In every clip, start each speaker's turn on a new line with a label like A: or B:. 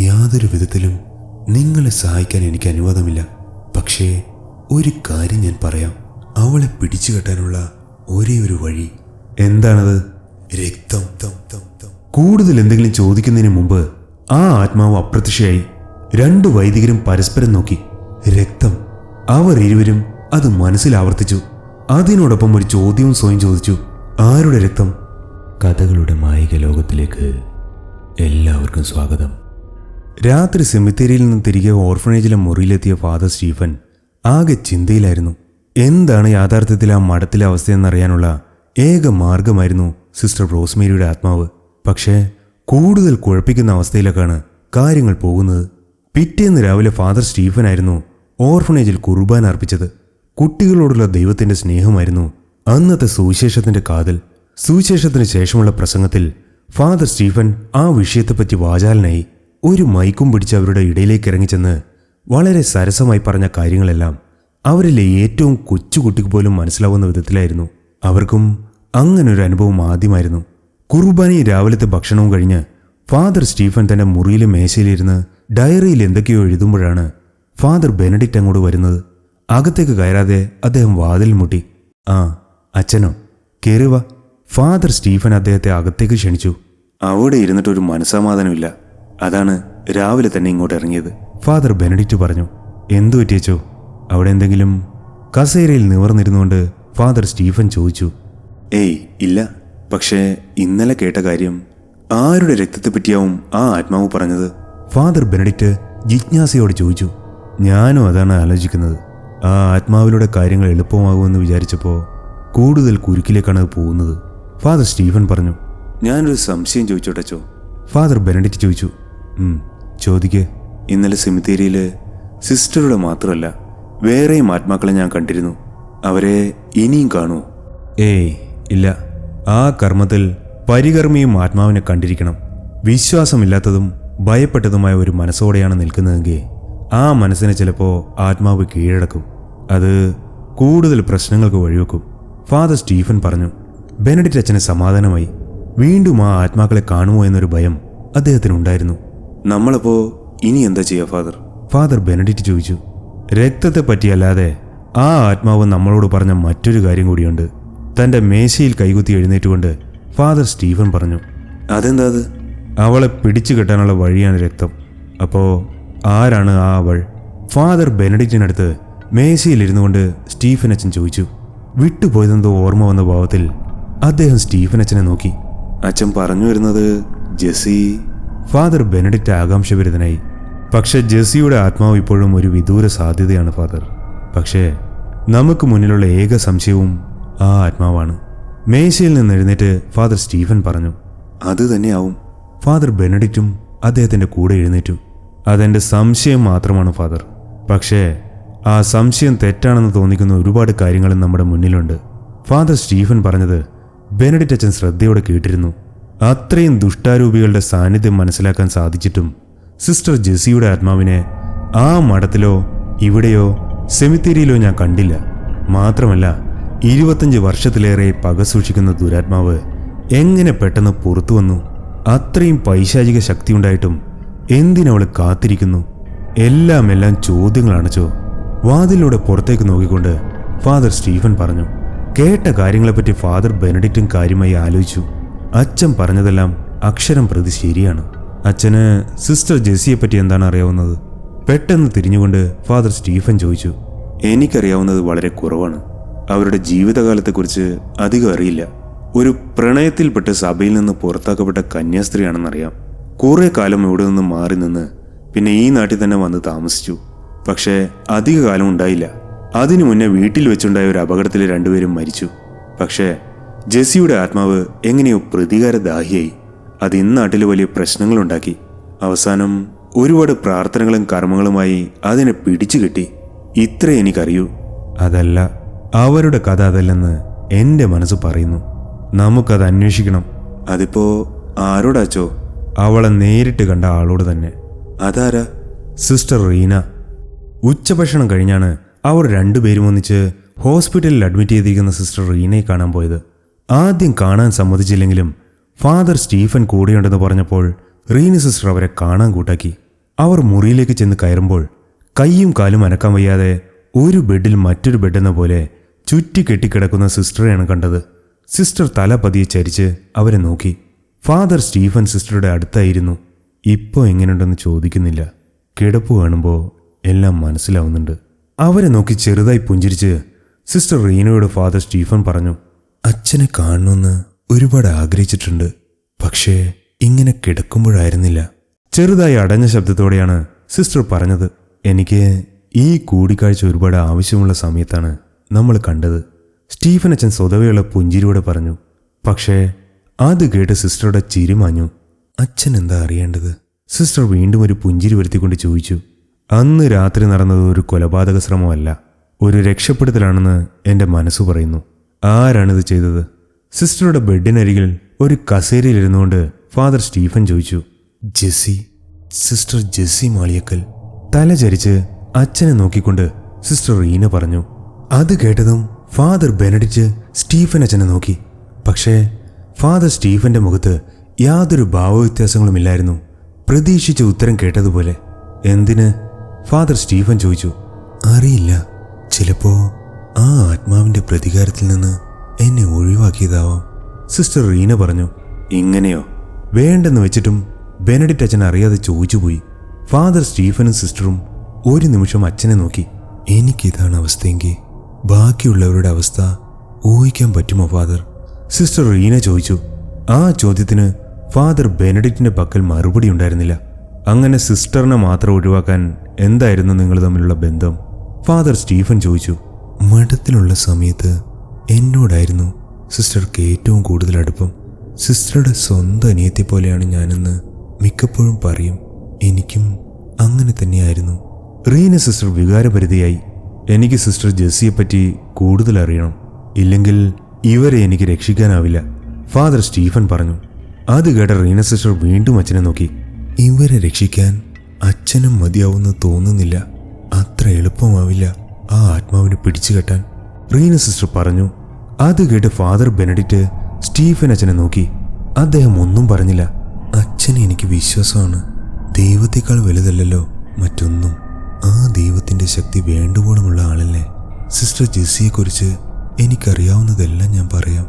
A: യാതൊരു വിധത്തിലും നിങ്ങളെ സഹായിക്കാൻ എനിക്ക് അനുവാദമില്ല. പക്ഷേ ഒരു കാര്യം ഞാൻ പറയാം. അവളെ പിടിച്ചു കെട്ടാനുള്ള ഒരേ ഒരു വഴി. എന്താണത്? രക്തം. കൂടുതൽ എന്തെങ്കിലും ചോദിക്കുന്നതിന് മുമ്പ് ആ ആത്മാവ് അപ്രത്യക്ഷയായി. രണ്ടു വൈദികരും പരസ്പരം നോക്കി. രക്തം. അവർ ഇരുവരും അത് മനസ്സിൽ ആവർത്തിച്ചു. അതിനോടൊപ്പം ഒരു ചോദ്യവും സ്വയം ചോദിച്ചു. ആരുടെ രക്തം? കഥകളുടെ മായിക ലോകത്തിലേക്ക് എല്ലാവർക്കും സ്വാഗതം. രാത്രി സെമിത്തേരിയിൽ നിന്ന് തിരികെ ഓർഫനേജിലെ മുറിയിലെത്തിയ ഫാദർ സ്റ്റീഫൻ ആകെ ചിന്തയിലായിരുന്നു. എന്താണ് യാഥാർത്ഥ്യത്തിൽ ആ മഠത്തിലെ അവസ്ഥയെന്നറിയാനുള്ള ഏക മാർഗമായിരുന്നു സിസ്റ്റർ റോസ്മേരിയുടെ ആത്മാവ്. പക്ഷേ കൂടുതൽ കുഴപ്പിക്കുന്ന അവസ്ഥയിലേക്കാണ് കാര്യങ്ങൾ പോകുന്നത്. പിറ്റേന്ന് രാവിലെ ഫാദർ സ്റ്റീഫനായിരുന്നു ഓർഫനേജിൽ കുർബാന അർപ്പിച്ചത്. കുട്ടികളോടുള്ള ദൈവത്തിന്റെ സ്നേഹമായിരുന്നു അന്നത്തെ സുവിശേഷത്തിന്റെ കാതൽ. സുവിശേഷത്തിന് ശേഷമുള്ള പ്രസംഗത്തിൽ ഫാദർ സ്റ്റീഫൻ ആ വിഷയത്തെപ്പറ്റി വാചാലനായി ഒരു മൈക്കും പിടിച്ച് അവരുടെ ഇടയിലേക്ക് ഇറങ്ങിച്ചെന്ന് വളരെ സരസമായി പറഞ്ഞ കാര്യങ്ങളെല്ലാം അവരിലെ ഏറ്റവും കൊച്ചുകുട്ടിക്ക് പോലും മനസ്സിലാവുന്ന വിധത്തിലായിരുന്നു. അവർക്കും അങ്ങനൊരു അനുഭവം ആദ്യമായിരുന്നു. കുർബാനി രാവിലത്തെ ഭക്ഷണവും കഴിഞ്ഞ് ഫാദർ സ്റ്റീഫൻ തന്റെ മുറിയിലെ മേശയിലിരുന്ന് ഡയറിയിൽ എന്തൊക്കെയോ എഴുതുമ്പോഴാണ് ഫാദർ ബെനഡിക്റ്റ് അങ്ങോട്ട് വരുന്നത്. അകത്തേക്ക് കയറാതെ അദ്ദേഹം വാതിൽ മുട്ടി. ആ അച്ഛനോ കയറുക ഫാദർ സ്റ്റീഫൻ അദ്ദേഹത്തെ അകത്തേക്ക് ക്ഷണിച്ചു. അവിടെ ഇരുന്നിട്ടൊരു മനസ്സമാധാനമില്ല. അതാണ് രാവിലെ തന്നെ ഇങ്ങോട്ട് ഇറങ്ങിയത്. ഫാദർ ബെനഡിക്റ്റ് പറഞ്ഞു എന്തു പറ്റിയച്ചോ അവിടെ എന്തെങ്കിലും കസേരയിൽ നിവർന്നിരുന്നുകൊണ്ട് ഫാദർ സ്റ്റീഫൻ ചോദിച്ചു. ഏയ് ഇല്ല. പക്ഷേ ഇന്നലെ കേട്ട കാര്യം ആരുടെ രക്തത്തെ പറ്റിയാവും ആ ആത്മാവ് പറഞ്ഞത്? ഫാദർ ബെനഡിക്റ്റ് ജിജ്ഞാസയോട് ചോദിച്ചു. ഞാനും അതാണ് ആലോചിക്കുന്നത്. ആ ആത്മാവിലൂടെ കാര്യങ്ങൾ എളുപ്പമാകുമെന്ന് വിചാരിച്ചപ്പോൾ കൂടുതൽ കുരുക്കിലേക്കാണ് അത് പോകുന്നത്. ഫാദർ സ്റ്റീഫൻ പറഞ്ഞു ഞാനൊരു സംശയം ചോദിച്ചോട്ടച്ചോ ഫാദർ ബെനഡിക്റ്റ് ചോദിച്ചു "ഉം, ചോദിക്ക്. ഇന്നലെ സെമിത്തേരിയിൽ സിസ്റ്ററുടെ മാത്രമല്ല വേറെയും ആത്മാക്കളെ ഞാൻ കണ്ടിരുന്നു. അവരെ ഇനിയും കാണുമോ ഏയ് ഇല്ല. ആ കർമ്മത്തിൽ പരികർമ്മിയും ആത്മാവിനെ കണ്ടിരിക്കണം. വിശ്വാസമില്ലാത്തതും ഭയപ്പെട്ടതുമായ ഒരു മനസ്സോടെയാണ് നിൽക്കുന്നതെങ്കിൽ ആ മനസ്സിനെ ചിലപ്പോൾ ആത്മാവ് കീഴടക്കും. അത് കൂടുതൽ പ്രശ്നങ്ങൾക്ക് വഴിവെക്കും. ഫാദർ സ്റ്റീഫൻ പറഞ്ഞു ബെനഡിറ്റ് അച്ഛന് സമാധാനമായി. വീണ്ടും ആ ആത്മാക്കളെ കാണുമോ എന്നൊരു ഭയം അദ്ദേഹത്തിനുണ്ടായിരുന്നു. നമ്മളപ്പോ ഇനി എന്താ ചെയ്യാ ഫാദർ? ഫാദർ ബെനഡിറ്റ് ചോദിച്ചു. രക്തത്തെ പറ്റിയല്ലാതെ ആ ആത്മാവ് നമ്മളോട് പറഞ്ഞ മറ്റൊരു കാര്യം കൂടിയുണ്ട്. തന്റെ മേശയിൽ കൈകുത്തി എഴുന്നേറ്റുകൊണ്ട് ഫാദർ സ്റ്റീഫൻ പറഞ്ഞു അതെന്താ അത്? അവളെ പിടിച്ചു കെട്ടാനുള്ള വഴിയാണ് രക്തം. അപ്പോ ആരാണ് ആ അവൾ? ഫാദർ ബെനഡിറ്റിനടുത്ത് മേശയിലിരുന്നു കൊണ്ട് സ്റ്റീഫൻ അച്ഛൻ ചോദിച്ചു. വിട്ടുപോയതെന്തോ ഓർമ്മ വന്ന ഭാവത്തിൽ അദ്ദേഹം സ്റ്റീഫൻ അച്ഛനെ നോക്കി. അച്ഛൻ പറഞ്ഞു വരുന്നത് ജെസി ഫാദർ ബെനഡിക്റ്റ് ആകാംക്ഷഭരിതനായി. പക്ഷെ ജെസ്സിയുടെ ആത്മാവ് ഇപ്പോഴും ഒരു വിദൂര സാധ്യതയാണ് ഫാദർ. പക്ഷേ നമുക്ക് മുന്നിലുള്ള ഏക സംശയവും ആ ആത്മാവാണ്. മേശയിൽ നിന്ന് എഴുന്നേറ്റ് ഫാദർ സ്റ്റീഫൻ പറഞ്ഞു അത് തന്നെയാവും. ഫാദർ ബെനഡിറ്റും അദ്ദേഹത്തിന്റെ കൂടെ എഴുന്നേറ്റു. അതെന്റെ സംശയം മാത്രമാണ് ഫാദർ. പക്ഷേ ആ സംശയം തെറ്റാണെന്ന് തോന്നിക്കുന്ന ഒരുപാട് കാര്യങ്ങളും നമ്മുടെ മുന്നിലുണ്ട്. ഫാദർ സ്റ്റീഫൻ പറഞ്ഞത് ബെനഡിറ്റ് അച്ഛൻ ശ്രദ്ധയോടെ കേട്ടിരുന്നു. അത്രയും ദുഷ്ടാരൂപികളുടെ സാന്നിധ്യം മനസ്സിലാക്കാൻ സാധിച്ചിട്ടും സിസ്റ്റർ ജെസിയുടെ ആത്മാവിനെ ആ മഠത്തിലോ ഇവിടെയോ സെമിത്തേരിയിലോ ഞാൻ കണ്ടില്ല. മാത്രമല്ല ഇരുപത്തഞ്ച് വർഷത്തിലേറെ പക സൂക്ഷിക്കുന്ന ദുരാത്മാവ് എങ്ങനെ പെട്ടെന്ന് പുറത്തു വന്നു? അത്രയും പൈശാചിക ശക്തി ഉണ്ടായിട്ടും എന്തിനവൾ കാത്തിരിക്കുന്നു? എല്ലാം എല്ലാം ചോദ്യങ്ങളാണച്ചോ വാതിലൂടെ പുറത്തേക്ക് നോക്കിക്കൊണ്ട് ഫാദർ സ്റ്റീഫൻ പറഞ്ഞു. കേട്ട കാര്യങ്ങളെപ്പറ്റി ഫാദർ ബെനഡിക്റ്റും കാര്യമായി ആലോചിച്ചു. അച്ഛൻ പറഞ്ഞതെല്ലാം അക്ഷരം പ്രതി ശരിയാണ്. അച്ഛന് സിസ്റ്റർ ജെസ്സിയെ പറ്റി എന്താണ് അറിയാവുന്നത്? പെട്ടെന്ന് തിരിഞ്ഞുകൊണ്ട് ഫാദർ സ്റ്റീഫൻ ചോദിച്ചു എനിക്കറിയാവുന്നത് വളരെ കുറവാണ്. അവരുടെ ജീവിതകാലത്തെക്കുറിച്ച് അധികം അറിയില്ല. ഒരു പ്രണയത്തിൽപ്പെട്ട് സഭയിൽ നിന്ന് പുറത്താക്കപ്പെട്ട കന്യാസ്ത്രീയാണെന്നറിയാം. കുറെ കാലം ഇവിടെ നിന്ന് മാറി നിന്ന് പിന്നെ ഈ നാട്ടിൽ തന്നെ വന്ന് താമസിച്ചു. പക്ഷേ അധിക കാലം ഉണ്ടായില്ല. അതിനു മുന്നേ വീട്ടിൽ വെച്ചുണ്ടായ ഒരു അപകടത്തിൽ രണ്ടുപേരും മരിച്ചു. പക്ഷേ ജെസ്സിയുടെ ആത്മാവ് എങ്ങനെയോ പ്രതികാരദാഹിയായി. അത് ഇന്നാട്ടിൽ വലിയ പ്രശ്നങ്ങളുണ്ടാക്കി. അവസാനം ഒരുപാട് പ്രാർത്ഥനകളും കർമ്മങ്ങളുമായി അതിനെ പിടിച്ചു കിട്ടി. ഇത്രേ എനിക്കറിയൂ. അതല്ല അവരുടെ കഥ അതല്ലെന്ന് എന്റെ മനസ്സ് പറയുന്നു. നമുക്കത് അന്വേഷിക്കണം. അതിപ്പോ ആരോടാച്ചോ? അവളെ നേരിട്ട് കണ്ട ആളോട് തന്നെ. അതാരാ? സിസ്റ്റർ റീന. ഉച്ചഭക്ഷണം കഴിഞ്ഞാണ് അവർ രണ്ടുപേരും ഒന്നിച്ച് ഹോസ്പിറ്റലിൽ അഡ്മിറ്റ് ചെയ്തിരിക്കുന്ന സിസ്റ്റർ റീനയെ കാണാൻ പോയത്. ആദ്യം കാണാൻ സമ്മതിച്ചില്ലെങ്കിലും ഫാദർ സ്റ്റീഫൻ കൂടെയുണ്ടെന്ന് പറഞ്ഞപ്പോൾ റീന സിസ്റ്റർ അവരെ കാണാൻ കൂട്ടാക്കി. അവർ മുറിയിലേക്ക് ചെന്ന് കയറുമ്പോൾ കൈയും കാലും അനക്കാൻ വയ്യാതെ ഒരു ബെഡിൽ മറ്റൊരു ബെഡെന്ന പോലെ ചുറ്റി കെട്ടിക്കിടക്കുന്ന സിസ്റ്ററെയാണ് കണ്ടത്. സിസ്റ്റർ തല പതിയെ ചരിച്ച് അവരെ നോക്കി. ഫാദർ സ്റ്റീഫൻ സിസ്റ്ററുടെ അടുത്തായിരുന്നു. ഇപ്പോൾ എങ്ങനെയുണ്ടെന്ന് ചോദിക്കുന്നില്ല. കിടപ്പ് കാണുമ്പോൾ എല്ലാം മനസ്സിലാവുന്നുണ്ട്. അവരെ നോക്കി ചെറുതായി പുഞ്ചിരിച്ച് സിസ്റ്റർ റീനയോട് ഫാദർ സ്റ്റീഫൻ പറഞ്ഞു അച്ഛനെ കാണണമെന്ന് ഒരുപാട് ആഗ്രഹിച്ചിട്ടുണ്ട്. പക്ഷേ ഇങ്ങനെ കിടക്കുമ്പോഴായിരുന്നില്ല. ചെറുതായി അടഞ്ഞ ശബ്ദത്തോടെയാണ് സിസ്റ്റർ പറഞ്ഞത്. എനിക്ക് ഈ കൂടിക്കാഴ്ച ഒരുപാട് ആവശ്യമുള്ള സമയത്താണ് നമ്മൾ കണ്ടത്. സ്റ്റീഫൻ അച്ഛൻ സ്വതവെയുള്ള പുഞ്ചിരിയോടെ പറഞ്ഞു. പക്ഷേ അത് കേട്ട് സിസ്റ്ററുടെ ചിരി മാഞ്ഞു. അച്ഛൻ എന്താ അറിയേണ്ടത്? സിസ്റ്റർ വീണ്ടും ഒരു പുഞ്ചിരി വരുത്തിക്കൊണ്ട് ചോദിച്ചു. അന്ന് രാത്രി നടന്നത് ഒരു കൊലപാതക ശ്രമമല്ല. ഒരു രക്ഷപ്പെടുത്തലാണെന്ന് എന്റെ മനസ്സ് പറയുന്നു. ആരാണിത് ചെയ്തത്? സിസ്റ്ററുടെ ബെഡിനരികിൽ ഒരു കസേരയിലിരുന്നുകൊണ്ട് ഫാദർ സ്റ്റീഫൻ ചോദിച്ചു ജെസ്സി സിസ്റ്റർ ജെസ്സി മാളിയക്കൽ. തല ചരിച്ച് അച്ഛനെ നോക്കിക്കൊണ്ട് സിസ്റ്റർ റീന പറഞ്ഞു അത് കേട്ടതും ഫാദർ ബെനഡിറ്റ് സ്റ്റീഫൻ അച്ഛനെ നോക്കി. പക്ഷേ ഫാദർ സ്റ്റീഫന്റെ മുഖത്ത് യാതൊരു ഭാവവ്യത്യാസങ്ങളുമില്ലായിരുന്നു പ്രതീക്ഷിച്ച ഉത്തരം കേട്ടതുപോലെ. എന്തിന്? ഫാദർ സ്റ്റീഫൻ ചോദിച്ചു അറിയില്ല. ചിലപ്പോ ആ ആത്മാവിന്റെ പ്രതികാരത്തിൽ നിന്ന് എന്നെ ഒഴിവാക്കിയതാവാം? സിസ്റ്റർ റീന പറഞ്ഞു ഇങ്ങനെയോ? വേണ്ടെന്ന് വെച്ചിട്ടും ബെനഡിറ്റ് അച്ഛൻ അറിയാതെ ചോദിച്ചുപോയി. ഫാദർ സ്റ്റീഫനും സിസ്റ്ററും ഒരു നിമിഷം അച്ഛനെ നോക്കി. എനിക്കിതാണ് അവസ്ഥയെങ്കിൽ ബാക്കിയുള്ളവരുടെ അവസ്ഥ ഊഹിക്കാൻ പറ്റുമോ ഫാദർ? സിസ്റ്റർ റീന ചോദിച്ചു. ആ ചോദ്യത്തിന് ഫാദർ ബെനഡിറ്റിന്റെ പക്കൽ മറുപടി ഉണ്ടായിരുന്നില്ല. അങ്ങനെ സിസ്റ്ററിനെ മാത്രം ഒഴിവാക്കാൻ എന്തായിരുന്നു നിങ്ങൾ തമ്മിലുള്ള ബന്ധം? ഫാദർ സ്റ്റീഫൻ ചോദിച്ചു. മഠത്തിലുള്ള സമയത്ത് എന്നോടായിരുന്നു സിസ്റ്റർക്ക് ഏറ്റവും കൂടുതൽ അടുപ്പം. സിസ്റ്ററുടെ സ്വന്തം അനിയത്തെ പോലെയാണ് ഞാനെന്ന് മിക്കപ്പോഴും പറയും. എനിക്കും അങ്ങനെ തന്നെയായിരുന്നു. റീന സിസ്റ്റർ വികാരപരിധിയായി. എനിക്ക് സിസ്റ്റർ ജെസ്സിയെപ്പറ്റി കൂടുതൽ അറിയണം. ഇല്ലെങ്കിൽ ഇവരെ എനിക്ക് രക്ഷിക്കാനാവില്ല. ഫാദർ സ്റ്റീഫൻ പറഞ്ഞു. അത് കേട്ട റീന സിസ്റ്റർ വീണ്ടും അച്ഛനെ നോക്കി. ഇവരെ രക്ഷിക്കാൻ അച്ഛനും മതിയാവുമെന്ന് തോന്നുന്നില്ല. അത്ര എളുപ്പമാവില്ല. ആ ആത്മാവിനെ പിടിച്ചു കെട്ടാൻ റീന സിസ്റ്റർ പറഞ്ഞു. അത് കേട്ട് ഫാദർ ബെനഡിറ്റ് സ്റ്റീഫൻ അച്ഛനെ നോക്കി. അദ്ദേഹം ഒന്നും പറഞ്ഞില്ല. അച്ഛൻ എനിക്ക് വിശ്വാസമാണ്. ദൈവത്തെക്കാൾ വലുതല്ലല്ലോ മറ്റൊന്നും. ആ ദൈവത്തിന്റെ ശക്തി വേണ്ടുവോളമുള്ള ആളല്ലേ? സിസ്റ്റർ ജെസ്സിയെക്കുറിച്ച് എനിക്കറിയാവുന്നതെല്ലാം ഞാൻ പറയാം.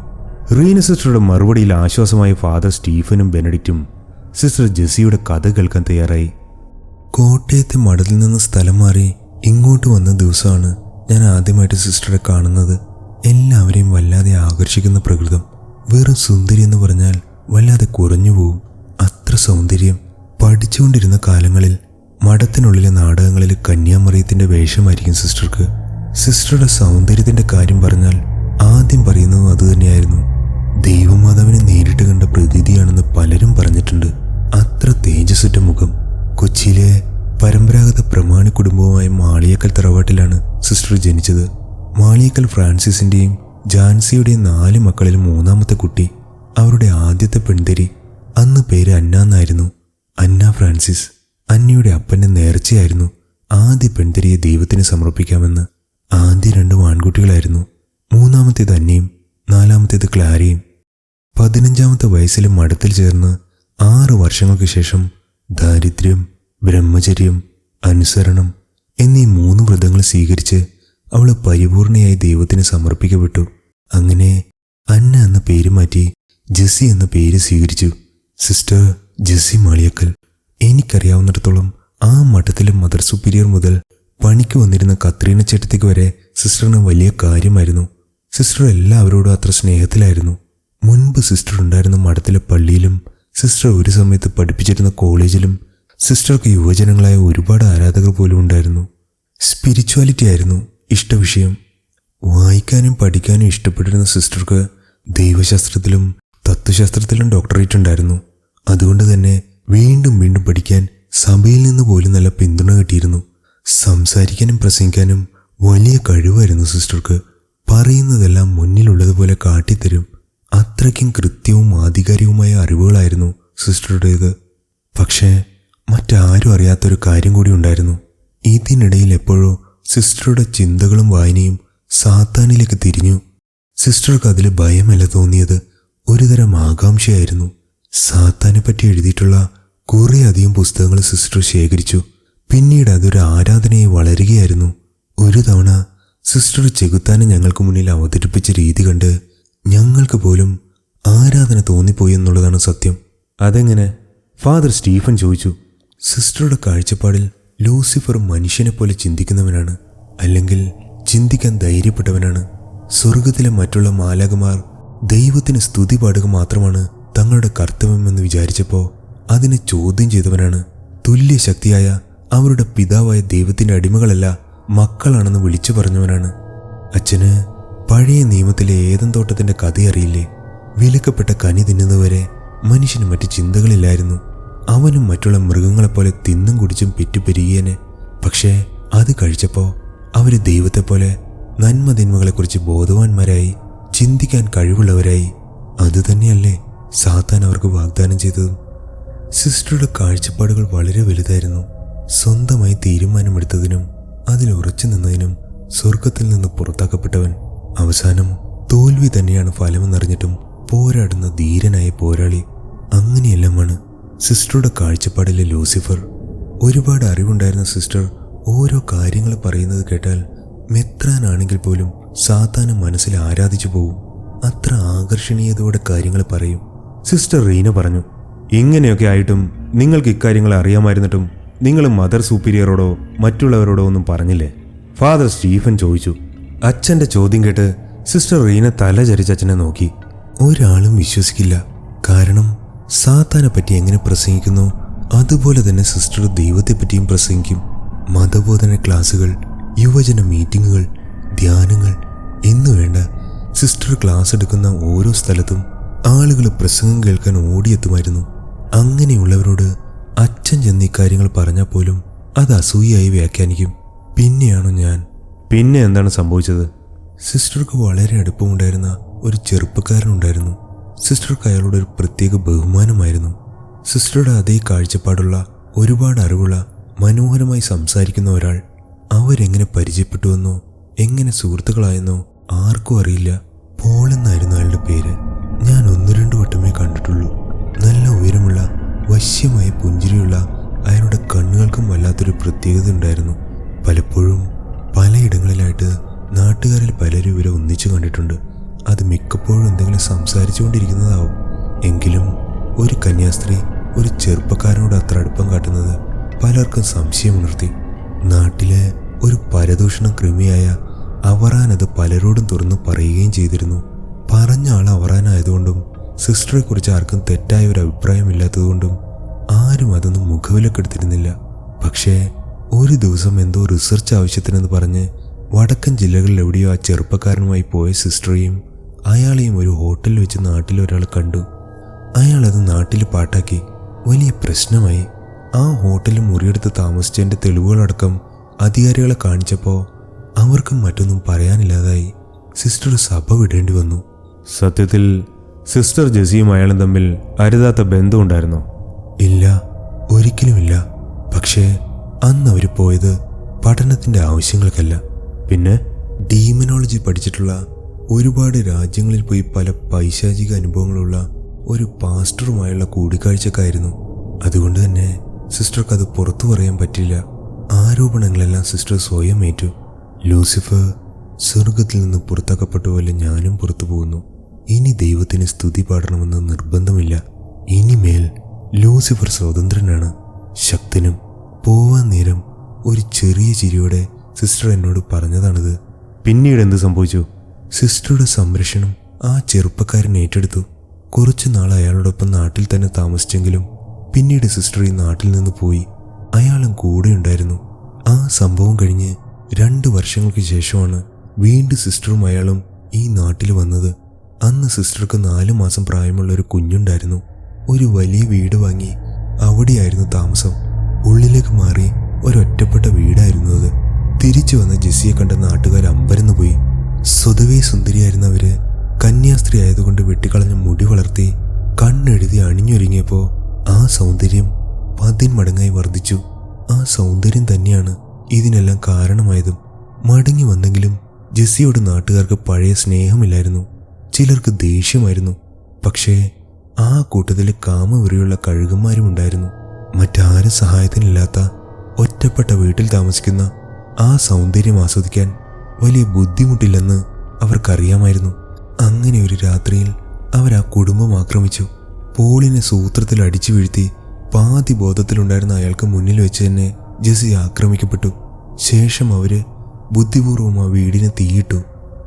A: റീന സിസ്റ്ററുടെ മറുപടിയിൽ ആശ്വാസമായ ഫാദർ സ്റ്റീഫനും ബെനഡിറ്റും സിസ്റ്റർ ജെസ്സിയുടെ കഥ കേൾക്കാൻ തയ്യാറായി. കോട്ടയത്തെ മടലിൽ നിന്ന് സ്ഥലം മാറി ഇങ്ങോട്ട് വന്ന ദിവസമാണ് ഞാൻ ആദ്യമായിട്ട് സിസ്റ്ററെ കാണുന്നത്. എല്ലാവരെയും വല്ലാതെ ആകർഷിക്കുന്ന പ്രകൃതം. വെറും സുന്ദരി എന്ന് പറഞ്ഞാൽ വല്ലാതെ കുറഞ്ഞു പോവും. അത്ര സൗന്ദര്യം. പഠിച്ചുകൊണ്ടിരുന്ന കാലങ്ങളിൽ മഠത്തിനുള്ളിലെ നാടകങ്ങളിൽ കന്യാമറിയത്തിന്റെ വേഷമായിരിക്കും സിസ്റ്റർക്ക്. സിസ്റ്ററുടെ സൗന്ദര്യത്തിന്റെ കാര്യം പറഞ്ഞാൽ ആദ്യം പറയുന്നതും അതുതന്നെയായിരുന്നു ദൈവമാതാവിനെ നേരിട്ട് കണ്ട പ്രതീതിയാണെന്ന് പലരും പറഞ്ഞിട്ടുണ്ട്. അത്ര തേജസ്സുറ്റ മുഖം. കൊച്ചിയിലെ പരമ്പരാഗത പ്രമാണി കുടുംബവുമായ മാളിയക്കൽ തറവാട്ടിലാണ് സിസ്റ്റർ ജനിച്ചത്. മാളിയക്കൽ ഫ്രാൻസിസിന്റെയും ജാൻസിയുടെയും നാല് മക്കളിൽ മൂന്നാമത്തെ കുട്ടി അവരുടെ ആദ്യത്തെ പെൺതിരി. അന്ന് പേര് അന്ന എന്നായിരുന്നു. Anna Francis. അന്നയുടെ അപ്പന്റെ നേർച്ചയായിരുന്നു ആദ്യ പെൺതിരിയെ ദൈവത്തിന് സമർപ്പിക്കാമെന്ന്. ആദ്യ രണ്ടും ആൺകുട്ടികളായിരുന്നു. മൂന്നാമത്തേത് അന്നയും നാലാമത്തേത് ക്ലാരയും പതിനഞ്ചാമത്തെ വയസ്സിൽ മഠത്തിൽ ചേർന്ന് ആറ് വർഷങ്ങൾക്ക് ശേഷം ദാരിദ്ര്യം ബ്രഹ്മചര്യം അനുസരണം എന്നീ മൂന്ന് വ്രതങ്ങൾ സ്വീകരിച്ച് അവൾ പരിപൂർണയായി ദൈവത്തിന് സമർപ്പിക്കപ്പെട്ടു അങ്ങനെ അന്ന എന്ന പേര് മാറ്റി ജെസ്സി എന്ന പേര് സ്വീകരിച്ചു. സിസ്റ്റർ ജെസ്സി മാളിയക്കൽ എനിക്കറിയാവുന്നിടത്തോളം ആ മഠത്തിലെ മദർ സുപ്പീരിയർ മുതൽ പണിക്ക് വന്നിരുന്ന കത്രീന ചേട്ടത്തിക്ക് വരെ സിസ്റ്ററിന് വലിയ കാര്യമായിരുന്നു. സിസ്റ്റർ എല്ലാവരോടും അത്ര സ്നേഹത്തിലായിരുന്നു. മുൻപ് സിസ്റ്റർ ഉണ്ടായിരുന്ന മഠത്തിലെ പള്ളിയിലും സിസ്റ്റർ ഒരു സമയത്ത് പഠിപ്പിച്ചിരുന്ന കോളേജിലും സിസ്റ്റർക്ക് യുവജനങ്ങളായ ഒരുപാട് ആരാധകർ പോലും ഉണ്ടായിരുന്നു. സ്പിരിച്വാലിറ്റി ആയിരുന്നു ഇഷ്ടവിഷയം വായിക്കാനും പഠിക്കാനും ഇഷ്ടപ്പെട്ടിരുന്ന സിസ്റ്റർക്ക് ദൈവശാസ്ത്രത്തിലും തത്വശാസ്ത്രത്തിലും ഡോക്ടറേറ്റ് ഉണ്ടായിരുന്നു. അതുകൊണ്ട് തന്നെ വീണ്ടും വീണ്ടും പഠിക്കാൻ സഭയിൽ നിന്ന് പോലും നല്ല പിന്തുണ കിട്ടിയിരുന്നു. സംസാരിക്കാനും പ്രസംഗിക്കാനും വലിയ കഴിവായിരുന്നു സിസ്റ്റർക്ക്. പറയുന്നതെല്ലാം മുന്നിലുള്ളതുപോലെ കാട്ടിത്തരും. അത്രയ്ക്കും കൃത്യവും ആധികാരികവുമായ അറിവുകളായിരുന്നു സിസ്റ്ററുടേത്. പക്ഷേ മറ്റാരും അറിയാത്തൊരു കാര്യം കൂടി ഉണ്ടായിരുന്നു. ഇതിനിടയിൽ എപ്പോഴോ സിസ്റ്ററുടെ ചിന്തകളും വായനയും സാത്താനിലേക്ക് തിരിഞ്ഞു. സിസ്റ്റർക്ക് അതിൽ ഭയമല്ല തോന്നിയത്. ഒരുതരം ആകാംക്ഷയായിരുന്നു. സാത്താനെ പറ്റി എഴുതിയിട്ടുള്ള കുറേ അധികം പുസ്തകങ്ങൾ സിസ്റ്റർ ശേഖരിച്ചു. പിന്നീട് അതൊരു ആരാധനയായി വളരുകയായിരുന്നു. ഒരു തവണ സിസ്റ്റർ ചെകുത്താനെ ഞങ്ങൾക്ക് മുന്നിൽ അവതരിപ്പിച്ച രീതി കണ്ട് ഞങ്ങൾക്ക് പോലും ആരാധന തോന്നിപ്പോയി എന്നുള്ളതാണ് സത്യം. അതെങ്ങനെ? ഫാദർ സ്റ്റീഫൻ ചോദിച്ചു. സിസ്റ്ററുടെ കാഴ്ചപ്പാടിൽ ലൂസിഫർ മനുഷ്യനെ പോലെ ചിന്തിക്കുന്നവനാണ് അല്ലെങ്കിൽ ചിന്തിക്കാൻ ധൈര്യപ്പെട്ടവനാണ്. സ്വർഗത്തിലെ മറ്റുള്ള മാലകമാർ ദൈവത്തിന് സ്തുതി പാടുക മാത്രമാണ് തങ്ങളുടെ കർത്തവ്യമെന്ന് വിചാരിച്ചപ്പോൾ അതിനെ ചോദ്യം ചെയ്തവനാണ്. തുല്യ ശക്തിയായ അവരുടെ പിതാവായ ദൈവത്തിന്റെ അടിമകളല്ല മക്കളാണെന്ന് വിളിച്ചു പറഞ്ഞവനാണ്. അച്ഛന് പഴയ നിയമത്തിലെ ഏതൻ തോട്ടത്തിന്റെ കഥയറിയില്ലേ? വിലക്കപ്പെട്ട കനി തിന്നുന്നവരെ മനുഷ്യന് മറ്റ് ചിന്തകളില്ലായിരുന്നു. അവനും മറ്റുള്ള മൃഗങ്ങളെപ്പോലെ തിന്നും കുടിച്ചും പെറ്റുപെരുകിയന്. പക്ഷേ അത് കഴിച്ചപ്പോൾ അവർ ദൈവത്തെപ്പോലെ നന്മതിന്മകളെക്കുറിച്ച് ബോധവാന്മാരായി ചിന്തിക്കാൻ കഴിവുള്ളവരായി. അതുതന്നെയല്ലേ സാത്താൻ അവർക്ക് വാഗ്ദാനം ചെയ്തതും. സിസ്റ്ററുടെ കാഴ്ചപ്പാടുകൾ വളരെ വലുതായിരുന്നു. സ്വന്തമായി തീരുമാനമെടുത്തതിനും അതിൽ ഉറച്ചു നിന്നതിനും സ്വർഗത്തിൽ നിന്ന് പുറത്താക്കപ്പെട്ടവൻ അവസാനം തോൽവി തന്നെയാണ് ഫലമെന്നറിഞ്ഞിട്ടും പോരാടുന്ന ധീരനായ പോരാളി അങ്ങനെയെല്ലാമാണ് സിസ്റ്ററുടെ കാഴ്ചപ്പാടിലെ ലൂസിഫർ ഒരുപാട് അറിവുണ്ടായിരുന്ന സിസ്റ്റർ ഓരോ കാര്യങ്ങൾ പറയുന്നത് കേട്ടാൽ മെത്രാനാണെങ്കിൽ പോലും സാത്താനം മനസ്സിൽ ആരാധിച്ചു പോവും. അത്ര ആകർഷണീയതയോടെ കാര്യങ്ങൾ പറയും. സിസ്റ്റർ റീന പറഞ്ഞു ഇങ്ങനെയൊക്കെ ആയിട്ടും നിങ്ങൾക്ക് ഇക്കാര്യങ്ങൾ അറിയാമായിരുന്നിട്ടും നിങ്ങൾ മദർ സൂപ്പീരിയറോടോ മറ്റുള്ളവരോടോ ഒന്നും പറഞ്ഞില്ലേ? ഫാദർ സ്റ്റീഫൻ ചോദിച്ചു. അച്ഛന്റെ ചോദ്യം കേട്ട് സിസ്റ്റർ റീന തല ചരിച്ച് അച്ഛനെ നോക്കി. ഒരാളും വിശ്വസിക്കില്ല. കാരണം സാത്താനെ പറ്റി എങ്ങനെ പ്രസംഗിക്കുന്നു? അതുപോലെ തന്നെ സിസ്റ്റർ ദൈവത്തെ പറ്റിയും പ്രസംഗിക്കും. മതബോധന ക്ലാസുകൾ യുവജന മീറ്റിങ്ങുകൾ ധ്യാനങ്ങൾ എന്നു വേണ്ട സിസ്റ്റർ ക്ലാസ് എടുക്കുന്ന ഓരോ സ്ഥലത്തും ആളുകൾ പ്രസംഗം കേൾക്കാൻ ഓടിയെത്തുമായിരുന്നു. അങ്ങനെയുള്ളവരോട് അച്ഛൻ ചെന്ന് ഇക്കാര്യങ്ങൾ പറഞ്ഞാൽ പോലും അത് അസൂയായി വ്യാഖ്യാനിക്കും. പിന്നെയാണോ ഞാൻ? പിന്നെ എന്താണ് സംഭവിച്ചത്? സിസ്റ്റർക്ക് വളരെ അടുപ്പമുണ്ടായിരുന്ന ഒരു ചെറുപ്പക്കാരനുണ്ടായിരുന്നു സിസ്റ്റർക്ക് അയാളോട് ഒരു പ്രത്യേക ബഹുമാനമായിരുന്നു. സിസ്റ്ററുടെ അതേ കാഴ്ചപ്പാടുള്ള ഒരുപാട് അറിവുള്ള മനോഹരമായി സംസാരിക്കുന്ന ഒരാൾ അവരെങ്ങനെ പരിചയപ്പെട്ടുവെന്നോ എങ്ങനെ സുഹൃത്തുക്കളായെന്നോ ആർക്കും അറിയില്ല. പോൾ എന്നായിരുന്നു അയാളുടെ പേര്. ഞാൻ ഒന്ന് രണ്ടു വട്ടമേ കണ്ടിട്ടുള്ളൂ. നല്ല ഉയരമുള്ള വശ്യമായ പുഞ്ചിരിയുള്ള അയാളുടെ കണ്ണുകൾക്കും വല്ലാത്തൊരു പ്രത്യേകത ഉണ്ടായിരുന്നു. പലപ്പോഴും പലയിടങ്ങളിലായിട്ട് നാട്ടുകാരിൽ പലരും ഇവരെ ഒന്നിച്ചു കണ്ടിട്ടുണ്ട്. അത് മിക്കപ്പോഴും എന്തെങ്കിലും സംസാരിച്ചുകൊണ്ടിരിക്കുന്നതാവും. എങ്കിലും ഒരു കന്യാസ്ത്രീ ഒരു ചെറുപ്പക്കാരനോട് അത്ര അടുപ്പം കാട്ടുന്നത് പലർക്കും സംശയമുണർത്തി. നാട്ടിലെ ഒരു പരദൂഷണ കൃമിയായ അവറാൻ അത് പലരോടും തുറന്നു പറയുകയും ചെയ്തിരുന്നു. പറഞ്ഞ ആൾ അവറാനായതുകൊണ്ടും സിസ്റ്ററെ കുറിച്ച് ആർക്കും തെറ്റായ ഒരു അഭിപ്രായമില്ലാത്തതുകൊണ്ടും ആരും അതൊന്നും മുഖവിലക്കെടുത്തിരുന്നില്ല. പക്ഷേ ഒരു ദിവസം എന്തോ റിസർച്ച് ആവശ്യത്തിനെന്ന് പറഞ്ഞ് വടക്കൻ ജില്ലകളിലെവിടെയോ ആ ചെറുപ്പക്കാരനുമായി പോയ സിസ്റ്ററെയും അയാളെയും ഒരു ഹോട്ടലിൽ വെച്ച് നാട്ടിൽ ഒരാൾ കണ്ടു. അയാളത് നാട്ടിൽ പാട്ടാക്കി. വലിയ പ്രശ്നമായി. ആ ഹോട്ടലിൽ മുറിയെടുത്ത് താമസിച്ചതിന്റെ തെളിവുകളടക്കം അധികാരികളെ കാണിച്ചപ്പോൾ അവർക്കും മറ്റൊന്നും പറയാനില്ലാതായി. സിസ്റ്റർ സഭ വിടേണ്ടി വന്നു. സത്യത്തിൽ സിസ്റ്റർ ജെസിയും അയാളും തമ്മിൽ അരുതാത്ത ബന്ധമുണ്ടായിരുന്നോ ഇല്ല. ഒരിക്കലുമില്ല. പക്ഷേ അന്ന് അവർ പോയത് പഠനത്തിന്റെ ആവശ്യങ്ങൾക്കല്ല. പിന്നെ? ഡീമനോളജി പഠിച്ചിട്ടുള്ള ഒരുപാട് രാജ്യങ്ങളിൽ പോയി പല പൈശാചിക അനുഭവങ്ങളുള്ള ഒരു പാസ്റ്ററുമായുള്ള കൂടിക്കാഴ്ചക്കായിരുന്നു. അതുകൊണ്ട് തന്നെ സിസ്റ്റർക്ക് അത് പുറത്തു പറയാൻ പറ്റില്ല. ആരോപണങ്ങളെല്ലാം സിസ്റ്റർ സ്വയം ഏറ്റു. ലൂസിഫർ സ്വർഗത്തിൽ നിന്ന് പുറത്താക്കപ്പെട്ട പോലെ ഞാനും പുറത്തു പോകുന്നു. ഇനി ദൈവത്തിന് സ്തുതി പാടണമെന്ന് നിർബന്ധമില്ല. ഇനിമേൽ ലൂസിഫർ സ്വതന്ത്രനാണ്. ശക്തനും പോവാൻ നേരം ഒരു ചെറിയ ചിരിയോടെ സിസ്റ്റർ എന്നോട് പറഞ്ഞതാണിത്. പിന്നീട് എന്ത് സംഭവിച്ചു? സിസ്റ്ററുടെ സംരക്ഷണം ആ ചെറുപ്പക്കാരൻ ഏറ്റെടുത്തു. കുറച്ചു നാൾ അയാളോടൊപ്പം നാട്ടിൽ തന്നെ താമസിച്ചെങ്കിലും പിന്നീട് സിസ്റ്റർ ഈ നാട്ടിൽ നിന്ന് പോയി. അയാളും കൂടെ ഉണ്ടായിരുന്നു. ആ സംഭവം കഴിഞ്ഞ് രണ്ട് വർഷങ്ങൾക്ക് ശേഷമാണ് വീണ്ടും സിസ്റ്ററും അയാളും ഈ നാട്ടിൽ വന്നത്. അന്ന് സിസ്റ്റർക്ക് നാല് മാസം പ്രായമുള്ള ഒരു കുഞ്ഞുണ്ടായിരുന്നു. ഒരു വലിയ വീട് വാങ്ങി അവിടെയായിരുന്നു താമസം. ഉള്ളിലേക്ക് മാറി ഒരൊറ്റപ്പെട്ട വീടായിരുന്നു അത്. തിരിച്ചു വന്ന ജെസ്സിയെ കണ്ട നാട്ടുകാർ അമ്പരന്നു പോയി സ്വതവേ സുന്ദരിയായിരുന്ന അവർ കന്യാസ്ത്രീ ആയതുകൊണ്ട് വെട്ടിക്കളഞ്ഞ മുടി വളർത്തി കണ്ണെഴുതി അണിഞ്ഞൊരുങ്ങിയപ്പോൾ ആ സൗന്ദര്യം പതിൻ പതിന്മടങ്ങായി വർദ്ധിച്ചു. ആ സൗന്ദര്യം തന്നെയാണ് ഇതിനെല്ലാം കാരണമായതും. മടങ്ങി വന്നെങ്കിലും ജെസ്സിയോട് നാട്ടുകാർക്ക് പഴയ സ്നേഹമില്ലായിരുന്നു. ചിലർക്ക് ദേഷ്യമായിരുന്നു. പക്ഷേ ആ കൂട്ടത്തിൽ കാമവെറിയുള്ള കഴുകന്മാരും ഉണ്ടായിരുന്നു. മറ്റാരും സഹായത്തിനില്ലാത്ത ഒറ്റപ്പെട്ട വീട്ടിൽ താമസിക്കുന്ന ആ സൗന്ദര്യം ആസ്വദിക്കാൻ വലിയ ബുദ്ധിമുട്ടില്ലെന്ന് അവർക്കറിയാമായിരുന്നു. അങ്ങനെ ഒരു രാത്രിയിൽ അവർ ആ കുടുംബം ആക്രമിച്ചു. പോളിനെ സൂത്രത്തിൽ അടിച്ചു വീഴ്ത്തി പാതി ബോധത്തിലുണ്ടായിരുന്ന അയാൾക്ക് മുന്നിൽ വെച്ച് തന്നെ ജെസി ആക്രമിക്കപ്പെട്ടു. ശേഷം അവർ ബുദ്ധിപൂർവം ആ വീടിന് തീയിട്ടു.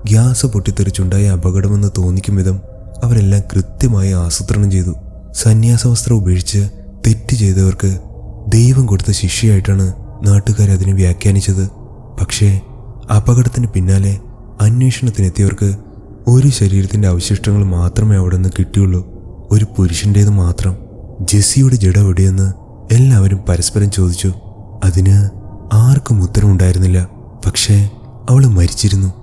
A: ഗ്യാസ് പൊട്ടിത്തെറിച്ചുണ്ടായ അപകടമെന്ന് തോന്നിക്കും വിധം അവരെല്ലാം കൃത്യമായി ആസൂത്രണം ചെയ്തു. സന്യാസവസ്ത്രം ഉപേക്ഷിച്ച് തെറ്റ് ചെയ്തവർക്ക് ദൈവം കൊടുത്ത ശിക്ഷയായിട്ടാണ് നാട്ടുകാർ അതിനെ വ്യാഖ്യാനിച്ചത്. പക്ഷേ അപകടത്തിന് പിന്നാലെ അന്വേഷണത്തിനെത്തിയവർക്ക് ഒരു ശരീരത്തിന്റെ അവശിഷ്ടങ്ങൾ മാത്രമേ അവിടെ നിന്ന് കിട്ടിയുള്ളൂ. ഒരു പുരുഷന്റേത് മാത്രം. ജെസ്സിയുടെ ജഡ എവിടെയെന്ന് എല്ലാവരും പരസ്പരം ചോദിച്ചു. അതിന് ആർക്കും ഉത്തരവുണ്ടായിരുന്നില്ല പക്ഷേ അവൾ മരിച്ചിരുന്നു.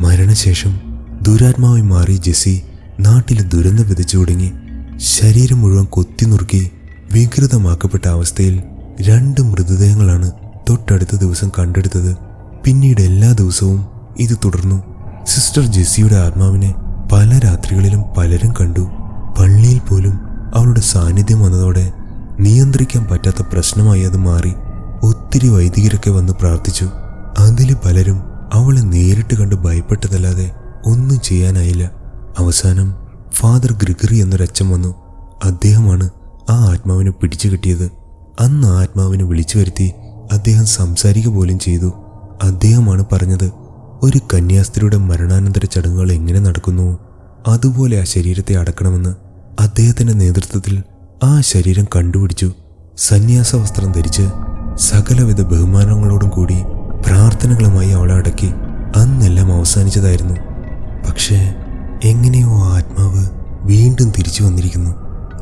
A: മരണശേഷം ദുരാത്മാവായി മാറിയ ജെസ്സി നാട്ടിൽ ദുരന്തം വിതച്ചു തുടങ്ങി. ശരീരം മുഴുവൻ കൊത്തി നുറുക്കി വികൃതമാക്കപ്പെട്ട അവസ്ഥയിൽ രണ്ട് മൃതദേഹങ്ങളാണ് തൊട്ടടുത്ത ദിവസം കണ്ടെടുത്തത്. പിന്നീട് എല്ലാ ദിവസവും ഇത് തുടർന്നു. സിസ്റ്റർ ജെസ്സിയുടെ ആത്മാവിനെ പല രാത്രികളിലും പലരും കണ്ടു. പള്ളിയിൽ പോലും അവളുടെ സാന്നിധ്യം വന്നതോടെ നിയന്ത്രിക്കാൻ പറ്റാത്ത പ്രശ്നമായി അത് മാറി. ഒത്തിരി വൈദികരൊക്കെ വന്ന് പ്രാർത്ഥിച്ചു. അതിൽ പലരും അവളെ നേരിട്ട് കണ്ട് ഭയപ്പെട്ടതല്ലാതെ ഒന്നും ചെയ്യാനായില്ല. അവസാനം ഫാദർ ഗ്രിഗറി എന്നൊരച്ഛൻ വന്നു. അദ്ദേഹമാണ് ആ ആത്മാവിനെ പിടിച്ചു കിട്ടിയത് അന്ന് ആ ആത്മാവിനെ വിളിച്ചു വരുത്തി അദ്ദേഹം സംസാരിക്കുക പോലും ചെയ്തു. അദ്ദേഹമാണ് പറഞ്ഞത് ഒരു കന്യാസ്ത്രീയുടെ മരണാനന്തര ചടങ്ങുകൾ എങ്ങനെ നടക്കുന്നു? അതുപോലെ ആ ശരീരത്തെ അടക്കണമെന്ന്. അദ്ദേഹത്തിന്റെ നേതൃത്വത്തിൽ ആ ശരീരം കണ്ടുപിടിച്ചു. സന്യാസ വസ്ത്രം ധരിച്ച് സകലവിധ ബഹുമാനങ്ങളോടും കൂടി പ്രാർത്ഥനകളുമായി അവളെ അടക്കി. അന്നെല്ലാം അവസാനിച്ചതായിരുന്നു. പക്ഷേ എങ്ങനെയോ ആത്മാവ് വീണ്ടും തിരിച്ചു വന്നിരിക്കുന്നു.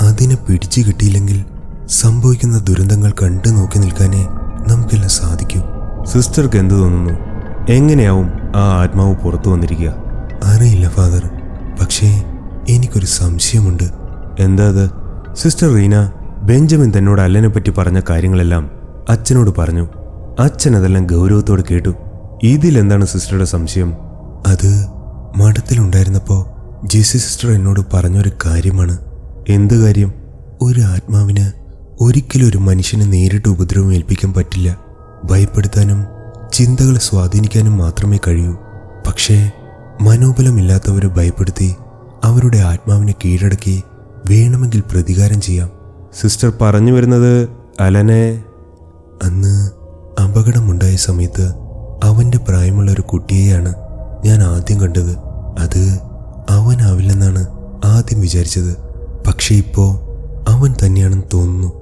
A: അതിനെ പിടിച്ചു കിട്ടിയില്ലെങ്കിൽ സംഭവിക്കുന്ന ദുരന്തങ്ങൾ കണ്ടു നോക്കി നിൽക്കാനേ നമുക്കെല്ലാം സാധിക്കൂ. സിസ്റ്റർക്ക് എന്ത് തോന്നുന്നു? എങ്ങനെയാവും ആ ആത്മാവ് പുറത്തു വന്നിരിക്കുക? അറിയില്ല ഫാദർ. പക്ഷേ എനിക്കൊരു സംശയമുണ്ട്. എന്താ അത്? സിസ്റ്റർ റീന ബെഞ്ചമിൻ തന്നോട് അല്ലനെ പറ്റി പറഞ്ഞ കാര്യങ്ങളെല്ലാം അച്ഛനോട് പറഞ്ഞു. അച്ഛൻ അതെല്ലാം ഗൗരവത്തോട് കേട്ടു. ഇതിലെന്താണ് സിസ്റ്ററുടെ സംശയം? അത് മഠത്തിലുണ്ടായിരുന്നപ്പോൾ ജെസി സിസ്റ്റർ എന്നോട് പറഞ്ഞൊരു കാര്യമാണ്. എന്ത് കാര്യം? ഒരു ആത്മാവിന് ഒരിക്കലും ഒരു മനുഷ്യനെ നേരിട്ട് ഉപദ്രവം ഏൽപ്പിക്കാൻ പറ്റില്ല. ഭയപ്പെടുത്താനും ചിന്തകളെ സ്വാധീനിക്കാനും മാത്രമേ കഴിയൂ. പക്ഷേ മനോബലമില്ലാത്തവരെ ഭയപ്പെടുത്തി അവരുടെ ആത്മാവിനെ കീഴടക്കി വേണമെങ്കിൽ പ്രതികാരം ചെയ്യാം. സിസ്റ്റർ പറഞ്ഞു വരുന്നത് അലനെ അന്ന് അപകടമുണ്ടായ സമയത്ത് അവന്റെ പ്രായമുള്ള ഒരു കുട്ടിയെയാണ് ഞാൻ ആദ്യം കണ്ടത്. അത് അവനാവില്ലെന്നാണ് ആദ്യം വിചാരിച്ചത്. പക്ഷേ ഇപ്പോൾ അവൻ തന്നെയാണെന്ന് തോന്നുന്നു.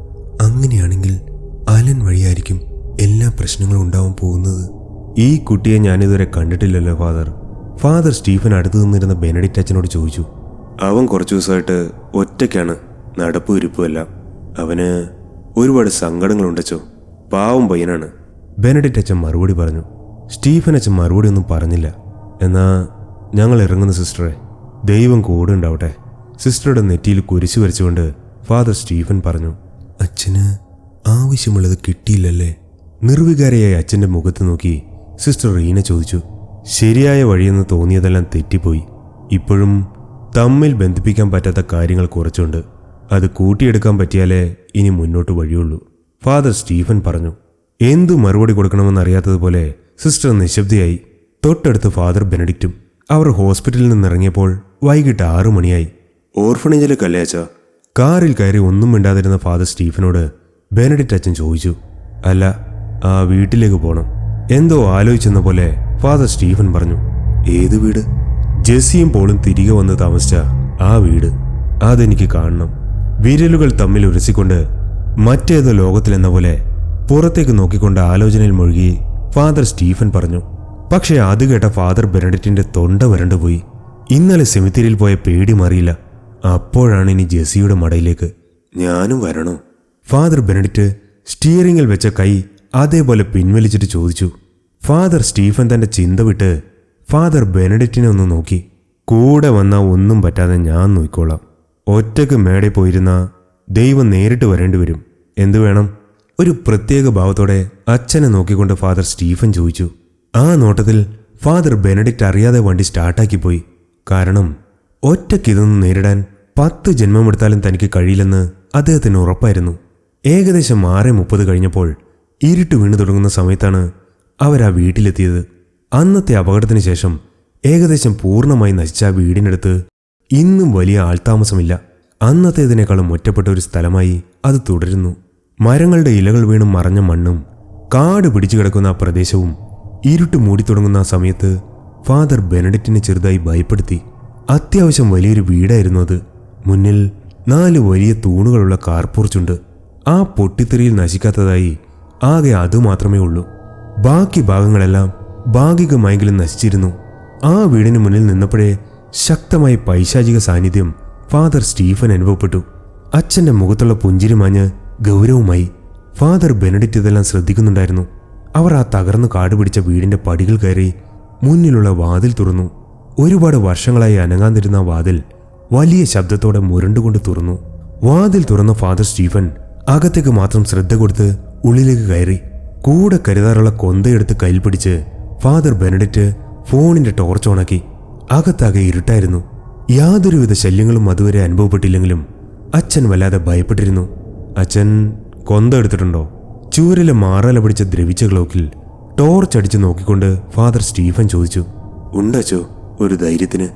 A: അങ്ങനെയാണെങ്കിൽ അലൻ വഴിയായിരിക്കും എല്ലാ പ്രശ്നങ്ങളും ഉണ്ടാവാൻ പോകുന്നത്. ഈ കുട്ടിയെ ഞാനിതുവരെ കണ്ടിട്ടില്ലല്ലോ ഫാദർ. ഫാദർ സ്റ്റീഫൻ അടുത്തു നിന്നിരുന്ന ബെനഡിറ്റ് അച്ഛനോട് ചോദിച്ചു. അവൻ കുറച്ച് ദിവസമായിട്ട് ഒറ്റയ്ക്കാണ് നടപ്പും ഇരിപ്പുമല്ല അവന് ഒരുപാട് സങ്കടങ്ങളുണ്ടച്ചോ. പാവം പയ്യനാണ്. ബെനഡിറ്റ് അച്ഛൻ മറുപടി പറഞ്ഞു. സ്റ്റീഫൻ അച്ഛൻ മറുപടി ഒന്നും പറഞ്ഞില്ല. എന്നാ ഞങ്ങൾ ഇറങ്ങുന്ന സിസ്റ്ററെ. ദൈവം കൂടെ ഉണ്ടാവട്ടെ. സിസ്റ്ററുടെ നെറ്റിയിൽ കുരിശു വരച്ചുകൊണ്ട് ഫാദർ സ്റ്റീഫൻ പറഞ്ഞു. അച്ഛന് ആവശ്യമുള്ളത് കിട്ടിയില്ലല്ലേ? നിർവികാരയായ അച്ഛന്റെ മുഖത്ത് നോക്കി സിസ്റ്റർ റീന ചോദിച്ചു ശരിയായ വഴിയെന്ന് തോന്നിയതെല്ലാം തെറ്റിപ്പോയി. ഇപ്പോഴും തമ്മിൽ ബന്ധിപ്പിക്കാൻ പറ്റാത്ത കാര്യങ്ങൾ കുറച്ചുണ്ട്. അത് കൂട്ടിയെടുക്കാൻ പറ്റിയാലേ ഇനി മുന്നോട്ട് വഴിയുള്ളൂ. ഫാദർ സ്റ്റീഫൻ പറഞ്ഞു എന്തു മറുപടി കൊടുക്കണമെന്നറിയാത്തതുപോലെ സിസ്റ്റർ നിശബ്ദയായി. തൊട്ടടുത്ത് ഫാദർ ബെനഡിക്റ്റും. അവർ ഹോസ്പിറ്റലിൽ നിന്നിറങ്ങിയപ്പോൾ വൈകിട്ട് ആറു മണിയായി. ഓർഫണേജിൽ കല്ലേച്ച കാറിൽ കയറി ഒന്നും മിണ്ടാതിരുന്ന ഫാദർ സ്റ്റീഫനോട് ബെനഡിക്റ്റ് അച്ഛൻ ചോദിച്ചു അല്ല ആ വീട്ടിലേക്ക് പോകണം എന്തോ ആലോചിച്ചെന്ന പോലെ ഫാദർ സ്റ്റീഫൻ പറഞ്ഞു ഏത് വീട്? ജെസ്സിയും പോളും തിരികെ വന്ന് താമസിച്ച ആ വീട് അതെനിക്ക് കാണണം. വിരലുകൾ തമ്മിൽ ഉരസിക്കൊണ്ട് മറ്റേതോ ലോകത്തിലെന്ന പോലെ പുറത്തേക്ക് നോക്കിക്കൊണ്ട് ആലോചനയിൽ മുഴുകി ഫാദർ സ്റ്റീഫൻ പറഞ്ഞു പക്ഷേ അത് കേട്ട ഫാദർ ബെനഡിറ്റിന്റെ തൊണ്ട വരണ്ടുപോയി ഇന്നലെ സെമിത്തിരിയിൽ പോയ പേടി മാറിയില്ല. അപ്പോഴാണ് ഇനി ജെസ്സിയുടെ മടയിലേക്ക് ഞാനും വരണോ? ഫാദർ ബെനഡിറ്റ് സ്റ്റിയറിംഗിൽ വെച്ച കൈ അതേപോലെ പിൻവലിച്ചിട്ട് ചോദിച്ചു ഫാദർ സ്റ്റീഫൻ തന്റെ ചിന്ത വിട്ട് ഫാദർ ബെനഡിറ്റിനെ ഒന്ന് നോക്കി. കൂടെ വന്നാൽ ഒന്നും പറ്റാതെ ഞാൻ നോക്കിക്കോളാം ഒറ്റയ്ക്ക് മേടെ പോയിരുന്ന ദൈവം നേരിട്ട് വരേണ്ടി വരും. എന്തു വേണം? ഒരു പ്രത്യേക ഭാവത്തോടെ അച്ഛനെ നോക്കിക്കൊണ്ട് ഫാദർ സ്റ്റീഫൻ ചോദിച്ചു. ആ നോട്ടത്തിൽ ഫാദർ ബെനഡിക്റ്റ് അറിയാതെ വണ്ടി സ്റ്റാർട്ടാക്കി പോയി. കാരണം ഒറ്റയ്ക്ക് ഇതൊന്നും നേരിടാൻ പത്ത് ജന്മമെടുത്താലും തനിക്ക് കഴിയില്ലെന്ന് അദ്ദേഹത്തിന് ഉറപ്പായിരുന്നു.
B: ഏകദേശം ആറ് മുപ്പത് കഴിഞ്ഞപ്പോൾ ഇരുട്ട് വീണു തുടങ്ങുന്ന സമയത്താണ് അവർ ആ വീട്ടിലെത്തിയത്. അന്നത്തെ അപകടത്തിന് ശേഷം ഏകദേശം പൂർണമായി നശിച്ച ആ വീടിനടുത്ത് ഇന്നും വലിയ ആൾതാമസമില്ല. അന്നത്തേതിനേക്കാളും ഒറ്റപ്പെട്ട ഒരു സ്ഥലമായി അത് തുടരുന്നു. മരങ്ങളുടെ ഇലകൾ വീണും മറഞ്ഞ മണ്ണും കാട് പിടിച്ചു കിടക്കുന്ന ആ പ്രദേശവും ഇരുട്ട് മൂടിത്തുടങ്ങുന്ന ആ സമയത്ത് ഫാദർ ബെനഡിറ്റിനെ ചെറുതായി ഭയപ്പെടുത്തി. അത്യാവശ്യം വലിയൊരു വീടായിരുന്നു അത്. മുന്നിൽ നാല് വലിയ തൂണുകളുള്ള കാർപോർച്ചുണ്ട്. ആ പൊട്ടിത്തെറിയിൽ നശിക്കാത്തതായി ആകെ അതുമാത്രമേ ഉള്ളൂ. ബാക്കി ഭാഗങ്ങളെല്ലാം ഭാഗികമായെങ്കിലും നശിച്ചിരുന്നു. ആ വീടിന് മുന്നിൽ നിന്നപ്പോഴേ ശക്തമായ പൈശാചിക സാന്നിധ്യം ഫാദർ സ്റ്റീഫൻ അനുഭവപ്പെട്ടു. അച്ഛന്റെ മുഖത്തുള്ള പുഞ്ചിരി മാഞ്ഞ് ഗൗരവമായി ഫാദർ ബെനഡിറ്റ് ഇതെല്ലാം ശ്രദ്ധിക്കുന്നുണ്ടായിരുന്നു. അവർ ആ തകർന്നു കാടുപിടിച്ച വീടിന്റെ പടികൾ കയറി മുന്നിലുള്ള വാതിൽ തുറന്നു. ഒരുപാട് വർഷങ്ങളായി അനങ്ങാതിരുന്ന വാതിൽ വലിയ ശബ്ദത്തോടെ മുരണ്ടുകൊണ്ട് തുറന്നു. വാതിൽ തുറന്ന ഫാദർ സ്റ്റീഫൻ അകത്തേക്ക് മാത്രം ശ്രദ്ധ കൊടുത്ത് ഉള്ളിലേക്ക് കയറി കൂടെ കരുതാറുള്ള കൊന്തയെടുത്ത് കയ്യിൽ പിടിച്ച് ഫാദർ ബെനഡിറ്റ് ഫോണിന്റെ ടോർച്ച് ഓണാക്കി. അകത്താകെ ഇരുട്ടായിരുന്നു. യാതൊരുവിധ ശല്യങ്ങളും അതുവരെ അനുഭവപ്പെട്ടില്ലെങ്കിലും അച്ഛൻ വല്ലാതെ ഭയപ്പെട്ടിരുന്നു. അച്ഛൻ കൊന്ത എടുത്തിട്ടുണ്ടോ? ചൂരിലെ മാറല പിടിച്ച ദ്രവിച്ച ഗ്ലോക്കിൽ ടോർച്ച് അടിച്ച് നോക്കിക്കൊണ്ട് ഫാദർ സ്റ്റീഫൻ ചോദിച്ചു ഉണ്ടച്ചോ ഒരു ധൈര്യത്തിന്?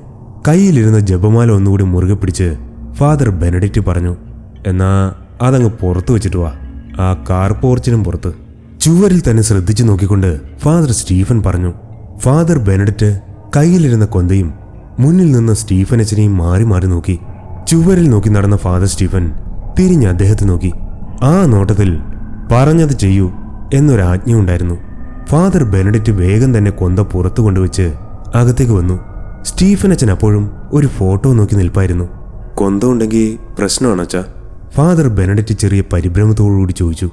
B: കയ്യിലിരുന്ന ജപമാല ഒന്നുകൂടി മുറുകെ പിടിച്ച് ഫാദർ ബെനഡിറ്റ് പറഞ്ഞു എന്നാ അതങ്ങ് പുറത്തു വെച്ചിട്ട് വാ. ആ കാർ പോർച്ചിനും പുറത്ത് ചുവരിൽ തന്നെ ശ്രദ്ധിച്ചു നോക്കിക്കൊണ്ട് ഫാദർ സ്റ്റീഫൻ പറഞ്ഞു ഫാദർ ബെനഡിറ്റ് കയ്യിലിരുന്ന കൊന്തയും മുന്നിൽ നിന്ന് സ്റ്റീഫൻ അച്ഛനെയും മാറി മാറി നോക്കി. ചുവരിൽ നോക്കി നടന്ന ഫാദർ സ്റ്റീഫൻ തിരിഞ്ഞ് അദ്ദേഹത്തെ നോക്കി. ആ നോട്ടത്തിൽ പറഞ്ഞത് ചെയ്യൂ എന്നൊരാജ്ഞയുണ്ടായിരുന്നു ഫാദർ ബെനഡിറ്റ് വേഗം തന്നെ കൊന്ത പുറത്തു കൊണ്ടുവച്ച് അകത്തേക്ക് വന്നു. സ്റ്റീഫൻ അച്ഛൻ അപ്പോഴും ഒരു ഫോട്ടോ നോക്കി നിൽപ്പായിരുന്നു. കൊന്ത ഉണ്ടെങ്കിൽ പ്രശ്നമാണോ അച്ഛാ? ഫാദർ ബെനഡറ്റ് ചെറിയ പരിഭ്രമത്തോടുകൂടി ചോദിച്ചു